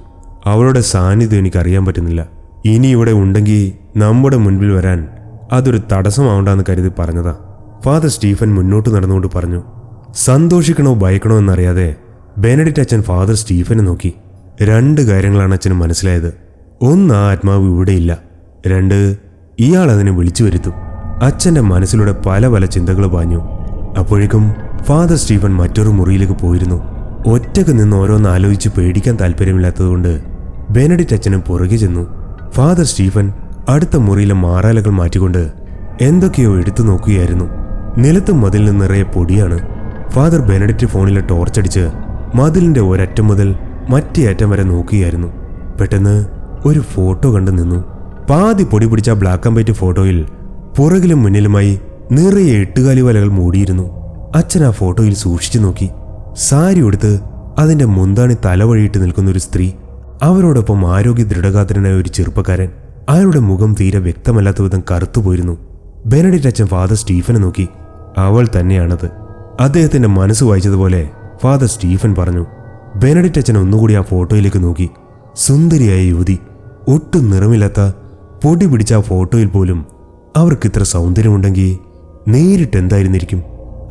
B: അവളുടെ സാന്നിധ്യം എനിക്ക് അറിയാൻ പറ്റുന്നില്ല. ഇനി ഇവിടെ ഉണ്ടെങ്കിൽ നമ്മുടെ മുൻപിൽ വരാൻ അതൊരു തടസ്സമാവണ്ടെന്ന് കരുതി പറഞ്ഞതാ. ഫാദർ സ്റ്റീഫൻ മുന്നോട്ട് നടന്നുകൊണ്ട് പറഞ്ഞു സന്തോഷിക്കണോ ഭയക്കണോ എന്നറിയാതെ ബെനഡിറ്റ് അച്ഛൻ ഫാദർ സ്റ്റീഫനെ നോക്കി. രണ്ട് കാര്യങ്ങളാണ് അച്ഛന് മനസ്സിലായത്. ഒന്ന് ആ ആത്മാവ് ഇവിടെയില്ല രണ്ട് ഇയാൾ അതിനെ വിളിച്ചു വരുത്തും. അച്ഛന്റെ മനസ്സിലൂടെ പല പല ചിന്തകൾ പാഞ്ഞു. അപ്പോഴേക്കും ഫാദർ സ്റ്റീഫൻ മറ്റൊരു മുറിയിലേക്ക് പോയിരുന്നു. ഒറ്റയ്ക്ക് നിന്ന് ഓരോന്ന് ആലോചിച്ച് പേടിക്കാൻ താല്പര്യമില്ലാത്തതുകൊണ്ട് ബെനഡിറ്റ് അച്ഛനും പുറകെ ചെന്നു. ഫാദർ സ്റ്റീഫൻ അടുത്ത മുറിയിലെ മാറാലകൾ മാറ്റിക്കൊണ്ട് എന്തൊക്കെയോ എടുത്തു നോക്കുകയായിരുന്നു. നിലത്ത് മതിലിന് നിറയെ പൊടിയാണ്. ഫാദർ ബെനഡിറ്റ് ഫോണിലെ ടോർച്ചടിച്ച് മതിലിന്റെ ഒരറ്റം മുതൽ മറ്റേ അറ്റം വരെ നോക്കുകയായിരുന്നു. പെട്ടെന്ന് ഒരു ഫോട്ടോ കണ്ടു നിന്നു. പാതി പൊടി പിടിച്ച ബ്ലാക്ക് ആൻഡ് വൈറ്റ് ഫോട്ടോയിൽ പുറകിലും മുന്നിലുമായി നിറയെ എട്ടുകാലി വലകൾ മൂടിയിരുന്നു. അച്ഛൻ ആ ഫോട്ടോയിൽ സൂക്ഷിച്ചു നോക്കി. സാരി ഉടുത്ത് അതിന്റെ മുന്താണി തലവഴിയിട്ട് നിൽക്കുന്ന ഒരു സ്ത്രീ അവരോടൊപ്പം ആരോഗ്യ ദൃഢഗാത്രനായ ഒരു ചെറുപ്പക്കാരൻ. അയാളുടെ മുഖം തീരെ വ്യക്തമല്ലാത്ത വിധം കറുത്തുപോയിരുന്നു ബെനഡിറ്റ് അച്ഛൻ ഫാദർ സ്റ്റീഫനെ നോക്കി. അവൾ തന്നെയാണത്. അദ്ദേഹത്തിന്റെ മനസ്സ് വായിച്ചതുപോലെ ഫാദർ സ്റ്റീഫൻ പറഞ്ഞു ബെനഡിറ്റ് അച്ഛൻ ഒന്നുകൂടി ആ ഫോട്ടോയിലേക്ക് നോക്കി. സുന്ദരിയായ യുവതി. ഒട്ടും നിറമില്ലാത്ത പൊടി പിടിച്ച ആ ഫോട്ടോയിൽ പോലും അവർക്ക് ഇത്ര സൗന്ദര്യമുണ്ടെങ്കിൽ നേരിട്ട് എന്തായിരുന്നിരിക്കും?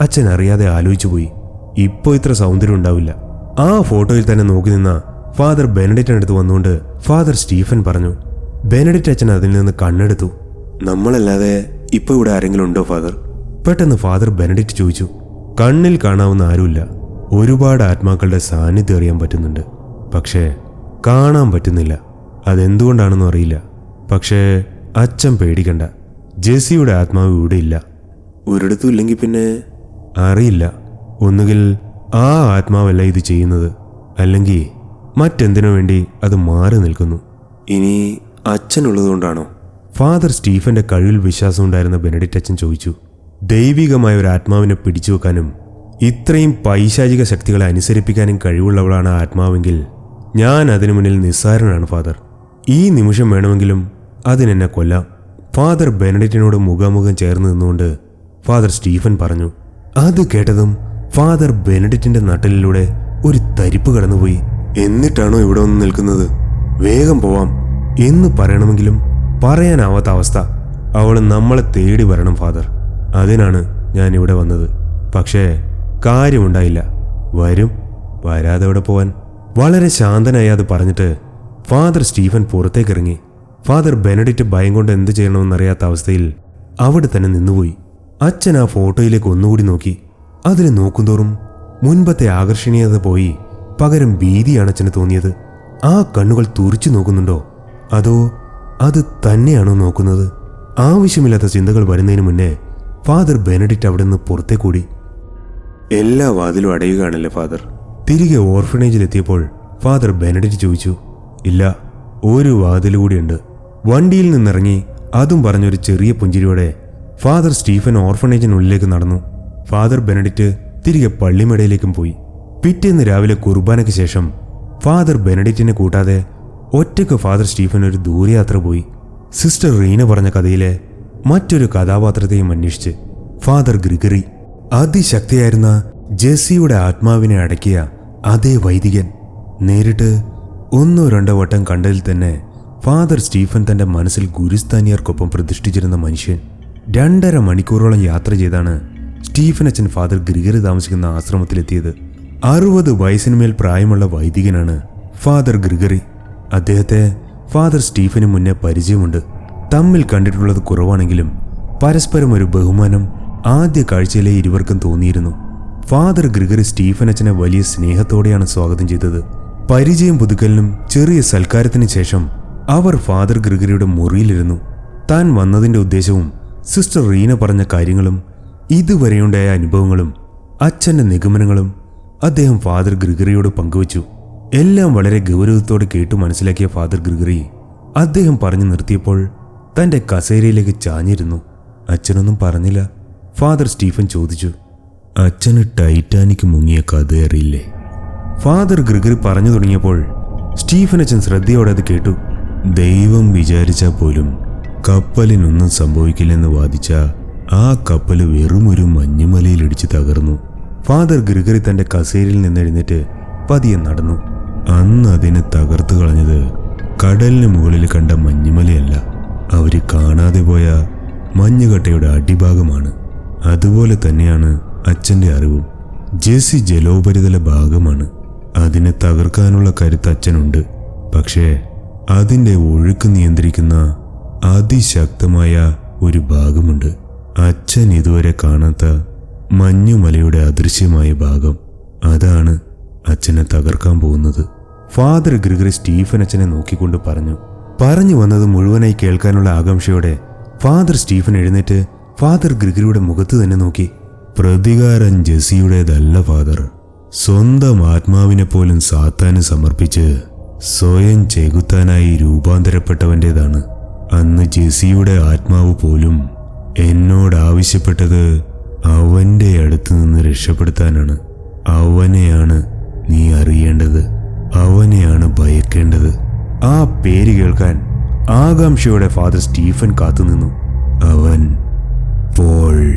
B: അച്ഛൻ അറിയാതെ ആലോചിച്ചുപോയി. ഇപ്പോൾ ഇത്ര സൗന്ദര്യം ഉണ്ടാവില്ല. ആ ഫോട്ടോയിൽ തന്നെ നോക്കി നിന്ന ഫാദർ ബെനഡിറ്റിനടുത്ത് വന്നുകൊണ്ട് ഫാദർ സ്റ്റീഫൻ പറഞ്ഞു ബെനഡിറ്റ് അച്ഛൻ അതിൽ നിന്ന് കണ്ണെടുത്തു. നമ്മളല്ലാതെ ഇപ്പോൾ ഇവിടെ ആരെങ്കിലും ഉണ്ടോ ഫാദർ? പെട്ടെന്ന് ഫാദർ ബെനഡിറ്റ് ചോദിച്ചു കണ്ണിൽ കാണാവുന്ന ആരുമില്ല. ഒരുപാട് ആത്മാക്കളുടെ സാന്നിധ്യം അറിയാൻ പറ്റുന്നുണ്ട്. പക്ഷേ കാണാൻ പറ്റുന്നില്ല. അതെന്തുകൊണ്ടാണെന്നും അറിയില്ല. പക്ഷേ അച്ഛൻ പേടിക്കണ്ട. ജെസ്സിയുടെ ആത്മാവ് ഇവിടെ ഇല്ല. ഒരിടത്തും ഇല്ലെങ്കിൽ പിന്നെ? അറിയില്ല. ഒന്നുകിൽ ആ ആത്മാവല്ല ഇത് ചെയ്യുന്നത് അല്ലെങ്കിൽ മറ്റെന്തിനു വേണ്ടി അത് മാറി നിൽക്കുന്നു. ഇനി അച്ഛനുള്ളതുകൊണ്ടാണോ? ഫാദർ സ്റ്റീഫന്റെ കഴിവിൽ വിശ്വാസം ഉണ്ടായിരുന്ന ബെനഡിറ്റ് അച്ഛൻ ചോദിച്ചു ദൈവികമായ ഒരു ആത്മാവിനെ പിടിച്ചു വെക്കാനും ഇത്രയും പൈശാചിക ശക്തികളെ അനുസരിപ്പിക്കാനും കഴിവുള്ളവളാണ് ആത്മാവെങ്കിൽ ഞാൻ അതിനു മുന്നിൽ നിസ്സാരനാണ് ഫാദർ. ഈ നിമിഷം വേണമെങ്കിലും അതിനെന്നെ കൊല്ലാം. ഫാദർ ബെനഡിറ്റിനോട് മുഖാമുഖം ചേർന്ന് നിന്നുകൊണ്ട് ഫാദർ സ്റ്റീഫൻ പറഞ്ഞു അത് കേട്ടതും ഫാദർ ബെനഡിറ്റിന്റെ നട്ടലിലൂടെ ഒരു തരിപ്പ് കടന്നുപോയി. എന്നിട്ടാണോ ഇവിടെ വന്ന് നിൽക്കുന്നത്? വേഗം പോവാം. എന്ന് പറയണമെങ്കിലും പറയാനാവാത്ത അവസ്ഥ. അവൾ നമ്മളെ തേടി വരണം ഫാദർ. അതിനാണ് ഞാൻ ഇവിടെ വന്നത്. പക്ഷേ കാര്യമുണ്ടായില്ല. വരും വരാതെ ഇവിടെ പോവാൻ. വളരെ ശാന്തനായി അത് പറഞ്ഞിട്ട് ഫാദർ സ്റ്റീഫൻ പുറത്തേക്കിറങ്ങി. ഫാദർ ബെനഡിറ്റ് ഭയം കൊണ്ട് എന്ത് ചെയ്യണമെന്നറിയാത്ത അവസ്ഥയിൽ അവിടെ തന്നെ നിന്നുപോയി. അച്ഛൻ ആ ഫോട്ടോയിലേക്ക് ഒന്നുകൂടി നോക്കി. അതിൽ നോക്കുന്തോറും മുൻപത്തെ ആകർഷണീയത പോയി പകരം ഭീതിയാണ് അച്ഛന് തോന്നിയത് ആ കണ്ണുകൾ തുറിച്ചു നോക്കുന്നുണ്ടോ? അതോ അത് തന്നെയാണോ നോക്കുന്നത്? ആവശ്യമില്ലാത്ത ചിന്തകൾ വരുന്നതിന് മുന്നേ ഫാദർ ബെനഡിറ്റ് അവിടെ നിന്ന് പുറത്തേ കൂടി എല്ലാ വാതിലും അടയുകയാണല്ലേ ഫാദർ? തിരികെ ഓർഫനേജിലെത്തിയപ്പോൾ ഫാദർ ബെനഡിറ്റ് ചോദിച്ചു ഇല്ല ഒരു വാതിൽ കൂടിയുണ്ട് വണ്ടിയിൽ നിന്നിറങ്ങി അതും പറഞ്ഞൊരു ചെറിയ പുഞ്ചിരിയോടെ ഫാദർ സ്റ്റീഫൻ ഓർഫനേജിനുള്ളിലേക്ക് നടന്നു. ഫാദർ ബെനഡിറ്റ് തിരികെ പള്ളിമേടയിലേക്കും പോയി. പിറ്റേന്ന് രാവിലെ കുർബാനയ്ക്ക് ശേഷം ഫാദർ ബെനഡിറ്റിനെ കൂട്ടാതെ ഒറ്റയ്ക്ക് ഫാദർ സ്റ്റീഫൻ ഒരു ദൂരയാത്ര പോയി. സിസ്റ്റർ റീന പറഞ്ഞ കഥയിലെ മറ്റൊരു കഥാപാത്രത്തെയും അന്വേഷിച്ച് ഫാദർ ഗ്രിഗറി അതിശക്തിയായിരുന്ന ജെസ്സിയുടെ ആത്മാവിനെ അടക്കിയ അതേ വൈദികൻ നേരിട്ട് ഒന്നോ രണ്ടോ വട്ടം കണ്ടതിൽ തന്നെ ഫാദർ സ്റ്റീഫൻ തന്റെ മനസ്സിൽ ഗുരുസ്ഥാനിയർക്കൊപ്പം പ്രതിഷ്ഠിച്ചിരുന്ന മനുഷ്യൻ രണ്ടര മണിക്കൂറോളം യാത്ര ചെയ്താണ് സ്റ്റീഫൻ അച്ഛൻ ഫാദർ ഗ്രിഗറി താമസിക്കുന്ന ആശ്രമത്തിലെത്തിയത്. അറുപത് വയസ്സിനുമേൽ പ്രായമുള്ള വൈദികനാണ് ഫാദർ ഗ്രിഗറി. അദ്ദേഹത്തെ ഫാദർ സ്റ്റീഫന് മുന്നേ പരിചയമുണ്ട്. തമ്മിൽ കണ്ടിട്ടുള്ളത് കുറവാണെങ്കിലും പരസ്പരം ഒരു ബഹുമാനം ആദ്യ കാഴ്ചയിലെ ഇരുവർക്കും തോന്നിയിരുന്നു. ഫാദർ ഗ്രിഗറി സ്റ്റീഫൻ അച്ഛനെ വലിയ സ്നേഹത്തോടെയാണ് സ്വാഗതം ചെയ്തത്. പരിചയം പുതുക്കലിനും ചെറിയ സൽക്കാരത്തിന് ശേഷം അവർ ഫാദർ ഗ്രിഗറിയുടെ മുറിയിലിരുന്നു. താൻ വന്നതിന്റെ ഉദ്ദേശവും സിസ്റ്റർ റീന പറഞ്ഞ കാര്യങ്ങളും ഇതുവരെയുണ്ടായ അനുഭവങ്ങളും അച്ഛന്റെ നിഗമനങ്ങളും അദ്ദേഹം ഫാദർ ഗ്രിഗറിയോട് പങ്കുവച്ചു. എല്ലാം വളരെ ഗൗരവത്തോടെ കേട്ടു മനസ്സിലാക്കിയ ഫാദർ ഗ്രിഗറി അദ്ദേഹം പറഞ്ഞു നിർത്തിയപ്പോൾ തന്റെ കസേരയിലേക്ക് ചാഞ്ഞിരുന്നു. അച്ഛനൊന്നും പറഞ്ഞില്ല. ഫാദർ സ്റ്റീഫൻ ചോദിച്ചു അച്ഛന് ടൈറ്റാനിക് മുങ്ങിയ കഥ അറിയില്ലേ? ഫാദർ ഗ്രിഗറി പറഞ്ഞു തുടങ്ങിയപ്പോൾ സ്റ്റീഫൻ അച്ഛൻ ശ്രദ്ധയോടെ അത് കേട്ടു. ദൈവം വിചാരിച്ചാൽ പോലും കപ്പലിനൊന്നും സംഭവിക്കില്ലെന്ന് വാദിച്ച ആ കപ്പൽ വെറും ഒരു മഞ്ഞുമലയിലിടിച്ച് തകർന്നു. ഫാദർ ഗ്രിഗറി തന്റെ കസേരയിൽ നിന്ന് എഴുന്നേറ്റ് പതിയെ നടന്നു. അന്ന് അതിനെ തകർത്തു കളഞ്ഞത് കടലിന് മുകളിൽ കണ്ട മഞ്ഞുമലയല്ല. അവർ കാണാതെ പോയ മഞ്ഞുകട്ടയുടെ അടിഭാഗമാണ്. അതുപോലെ തന്നെയാണ് അച്ഛന്റെ അറിവും. ജെസി ജലോപരിതല ഭാഗമാണ്. അതിനെ തകർക്കാനുള്ള കരുത്ത് അച്ഛനുണ്ട്. പക്ഷേ അതിന്റെ ഒഴുക്ക് നിയന്ത്രിക്കുന്ന അതിശക്തമായ ഒരു ഭാഗമുണ്ട്. അച്ഛൻ ഇതുവരെ കാണാത്ത മഞ്ഞുമലയുടെ അദൃശ്യമായ ഭാഗം. അതാണ് അച്ഛനെ തകർക്കാൻ പോകുന്നത്. ഫാദർ ഗ്രിഗറി സ്റ്റീഫൻ അച്ഛനെ നോക്കിക്കൊണ്ട് പറഞ്ഞു പറഞ്ഞു വന്നത് മുഴുവനായി കേൾക്കാനുള്ള ആകാംക്ഷയോടെ ഫാദർ സ്റ്റീഫൻ എഴുന്നേറ്റ് ഫാദർ ഗ്രിഗറിയുടെ മുഖത്ത് തന്നെ നോക്കി പ്രതികാരം ജെസിയുടേതല്ല ഫാദർ. സ്വന്തം ആത്മാവിനെ പോലും സാത്താന് സമർപ്പിച്ച് സ്വയം ചെകുത്താനായി രൂപാന്തരപ്പെട്ടവന്റെതാണ് അന്ന് ജെസിയുടെ ആത്മാവ് പോലും എന്നോട് ആവശ്യപ്പെട്ടത് അവന്റെ അടുത്ത് നിന്ന് രക്ഷപ്പെടുത്താനാണ്. അവനെയാണ് നീ അറിയേണ്ടത്. അവനെയാണ് ഭയക്കേണ്ടത്. ആ പേര് കേൾക്കാൻ ആകാംക്ഷയുടെ ഫാദർ സ്റ്റീഫൻ കാത്തുനിന്നു. അവൻ പോൾ.